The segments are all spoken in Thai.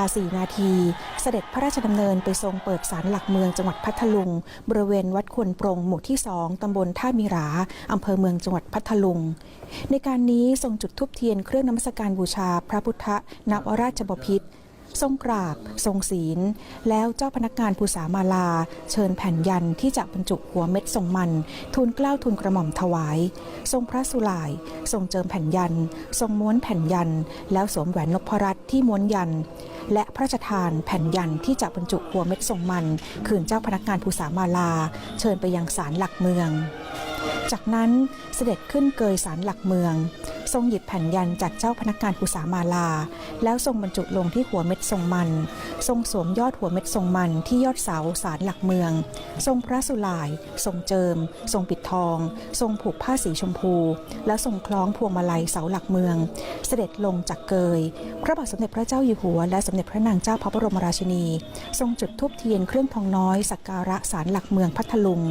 า4นาที เสด็จพระราชดำเนินไปทรงเปิดศาลหลักเมืองจังหวัดพัทลุง บริเวณวัดควนปรงหมู่ที่ 2 ตำบลท่ามีราอำเภอเมืองจังหวัดพัทลุง ในการนี้ทรงจุดทูบเทียนเครื่องนมัสการบูชาพระพุทธนวราชบพิษ ทรงกราบ ทรงศีล แล้วเจ้าพนักงานภูษามาลา เชิญแผ่นยันที่จะบรรจุหัวเม็ดทรงมัน ทูลเกล้าทูลกระหม่อมถวาย ทรงพระสุลาย ทรงเจิมแผ่นยัน ทรงม้วนแผ่นยัน แล้วสวมแหวนนพรัตน์ที่ม้วนยัน และพระราชทานแผ่นยันที่จะบรรจุหัวเม็ดทรงมัน คืนเจ้าพนักงานภูษามาลา เชิญไปยังศาลหลักเมือง จากนั้นเสด็จขึ้นเกยศาลหลักเมือง ทรงหยิบแผ่นยันจากเจ้าพนักงานภูษามาลา แล้วทรงบรรจุลงที่หัวเม็ดทรงมัน ทรงสวมยอดหัวเม็ดทรงมันที่ยอดเสาศาลหลักเมือง ทรงพระสุลาย ทรงเจิม ทรงปิดทอง ทรงผูกผ้าสีชมพู แล้วทรงคล้องพวงมาลัยเสาหลักเมือง เสด็จลงจากเกย พระบาทสมเด็จพระเจ้าอยู่หัว และสมเด็จพระนางเจ้าพระบรมราชินี ทรงจุดธูปเทียนเครื่องทองน้อยสักการะศาลหลักเมืองพัทลุง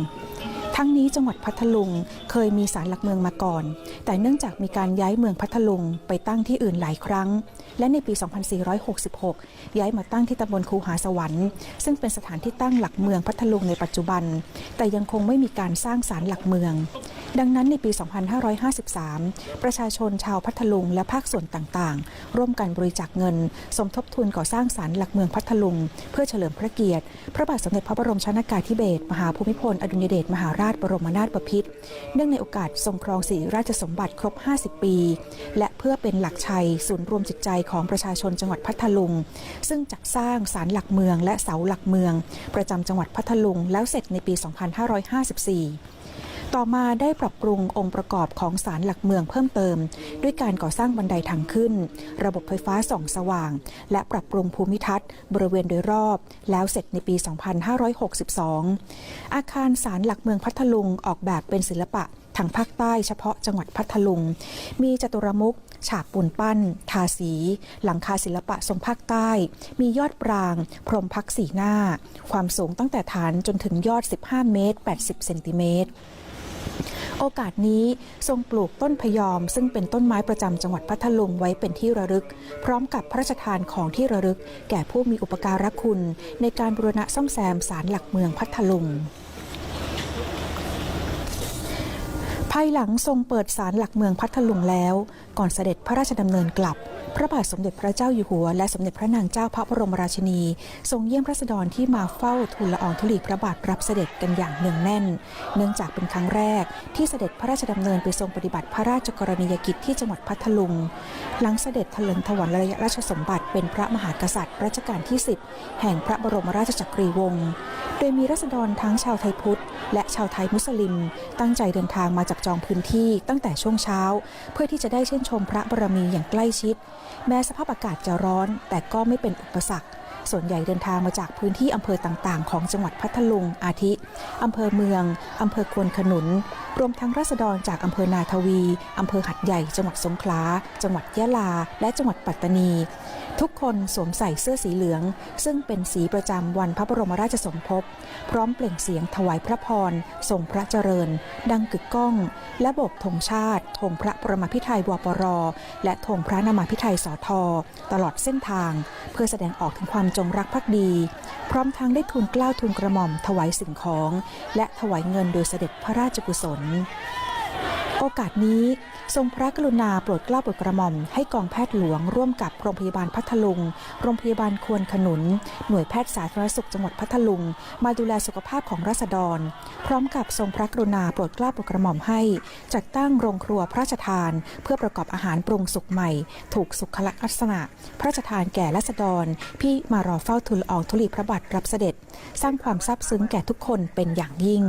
ทั้งนี้จังหวัดพัทลุงเคยมีศาลหลักเมืองมาก่อน แต่เนื่องจากมีการย้ายเมืองพัทลุงไปตั้งที่อื่นหลายครั้ง และในปี 2466 ย้ายมาตั้งที่ตำบลคูหาสวรรค์ ซึ่งเป็นสถานที่ตั้งหลักเมืองพัทลุงในปัจจุบัน แต่ยังคงไม่มีการสร้างศาลหลักเมือง ดังนั้นในปี 2553 ประชาชนชาวพัทลุงและภาคส่วนต่างๆ ร่วมกันบริจาคเงิน สมทบทุนก่อสร้างศาลหลักเมืองพัทลุง เพื่อเฉลิมพระเกียรติ พระบาทสมเด็จพระบรมชนากาธิเบศรมหาภูมิพลอดุลยเดชมหาราชบรมนาถบพิตรเนื่องในโอกาสทรงครองศรีราชสมบัติครบ 50 ปี และเพื่อเป็นหลักชัยศูนย์รวมจิตใจของประชาชนจังหวัดพัทลุง ซึ่งจัดสร้างศาลหลักเมืองและเสาหลักเมือง ประจำจังหวัดพัทลุงแล้วเสร็จในปี 2554 ต่อมาได้ปรับปรุงองค์ประกอบของศาลหลักเมืองเพิ่มเติม ด้วยการก่อสร้างบันไดทางขึ้น ระบบไฟฟ้าส่องสว่าง และปรับปรุงภูมิทัศน์ บริเวณโดยรอบ แล้วเสร็จในปี 2562 อาคารศาลหลักเมืองพัทลุงออกแบบเป็นศิลปะทางภาคใต้เฉพาะจังหวัดพัทลุง มีจตุรมุขฉากปูนปั้น ทาสี หลังคาศิลปะทรงภาคใต้ มียอดปราง พรมพักสีหน้า ความสูงตั้งแต่ฐานจนถึงยอด 15 เมตร 80 เซนติเมตร โอกาสนี้ทรงปลูกต้นพยอม ซึ่งเป็นต้นไม้ประจำจังหวัดพัทลุงไว้เป็นที่ระลึก พร้อมกับพระราชทานของที่ระลึก แก่ผู้มีอุปการะคุณ ในการบูรณะซ่อมแซมศาลหลักเมืองพัทลุงภายหลังทรงเปิดศาลหลักเมืองพัทลุงแล้ว ก่อนเสด็จพระราชดำเนินกลับ พระบาทสมเด็จพระเจ้าอยู่หัว และสมเด็จพระนางเจ้าพระบรมราชินี ทรงเยี่ยมราษฎรที่มาเฝ้าทูลละอองธุลีพระบาทรับเสด็จกันอย่างเนืองแน่น เนื่องจากเป็นครั้งแรกที่เสด็จพระราชดำเนินไปทรงปฏิบัติพระราชกรณียกิจที่จังหวัดพัทลุง หลังเสด็จถลิงถวัลระยะราชสมบัติเป็นพระมหากษัตริย์รัชกาลที่ 10 แห่งพระบรมราชจักรีวงศ์โดยมีราษฎรทั้งชาวไทยพุทธ และชาวไทยมุสลิม ตั้งใจเดินทางมาจับจองพื้นที่ตั้งแต่ช่วงเช้า เพื่อที่จะได้เช่นชมพระบรมีอย่างใกล้ชิดแม้สภาพอากาศจะร้อนแต่ก็ไม่เป็นอุปสรรค ส่วนใหญ่เดินทางมาจากพื้นที่อำเภอต่างๆ ของจังหวัดพัทลุง อาทิ อำเภอเมือง อำเภอควนขนุน รวมทั้งราษฎรจากอำเภอนาทวี อำเภอหัดใหญ่ จังหวัดสงขลา จังหวัดยะลา และจังหวัดปัตตานี ทุกคนสวมใส่เสื้อสีเหลือง ซึ่งเป็นสีประจำวันพระบรมราชสมภพ พร้อมเปล่งเสียงถวายพระพร ทรงพระเจริญ ดังกึกก้อง และโบกธงชาติ ธงพระประมาภิไธยวปร และธงพระนามาภิไธยสอทอตลอดเส้นทาง เพื่อแสดงออกถึงความจงรักภักดี พร้อมทั้งได้ทูลกล้าวทูลกระหม่อมถวายสิ่งของ และถวายเงินโดยเสด็จพระราชกุศล โอกาสนี้ทรงพระกรุณาโปรดเกล้าโปรดกระหม่อมให้กองแพทย์หลวงร่วมกับโรงพยาบาลพัทลุง โรงพยาบาลควนขนุน หน่วยแพทย์สาธารณสุขจังหวัดพัทลุง มาดูแลสุขภาพของราษฎร พร้อมกับทรงพระกรุณาโปรดเกล้าโปรดกระหม่อมให้ จัดตั้งโรงครัวพระราชทาน เพื่อประกอบอาหารปรุงสุกใหม่ ถูกสุขลักษณะ พระราชทานแก่ราษฎรที่มารอเฝ้าทูลอองธุลีพระบาทรับเสด็จ สร้างความซาบซึ้งแก่ทุกคนเป็นอย่างยิ่ง